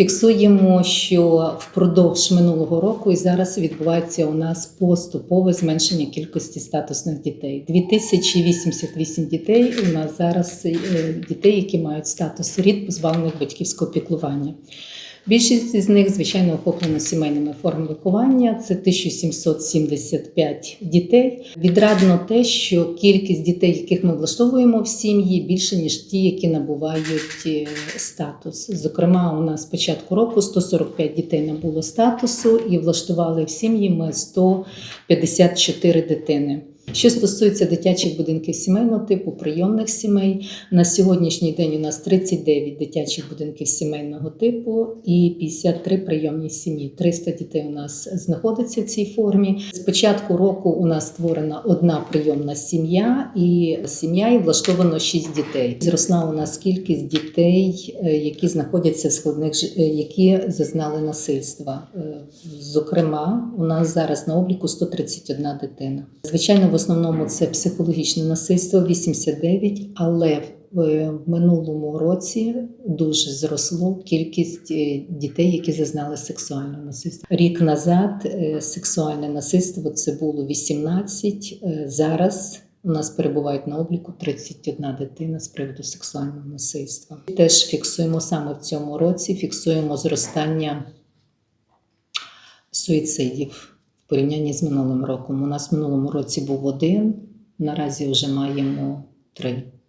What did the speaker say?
Фіксуємо, що впродовж минулого року і зараз відбувається у нас поступове зменшення кількості статусних дітей. 2088 дітей у нас зараз е, дітей, які мають статус рід позбавлених батьківського піклування. Більшість із них, звичайно, охоплено сімейними формами виховання. Це 1775 дітей. Відрадно те, що кількість дітей, яких ми влаштовуємо в сім'ї, більше ніж ті, які набувають е, статус. Зокрема, у нас з початку року 145 дітей набуло статусу і влаштували в сім'ї ми 154 дитини. Що стосується дитячих будинків сімейного типу, прийомних сімей, на сьогоднішній день у нас 39 дитячих будинків сімейного типу і 53 прийомні сім'ї. 300 дітей у нас знаходиться в цій формі. З початку року у нас створена одна прийомна сім'я, і сім'я і влаштовано 6 дітей. Зросла у нас кількість дітей, е, які знаходяться в складних е, які зазнали насильства. Е, Зокрема, у нас зараз на обліку 131 дитина. Звичайно, основному це психологічне насильство 89, але в е, минулому році дуже зросло кількість е, дітей, які зазнали сексуального насильства. Рік назад е, сексуальне насильство це було 18, е, зараз. У нас перебувають на обліку 31 дитина з приводу сексуального насильства. Теж фіксуємо саме в цьому році, фіксуємо зростання суїцидів в порівнянні з минулим роком. У нас в минулому році був один, наразі вже маємо три.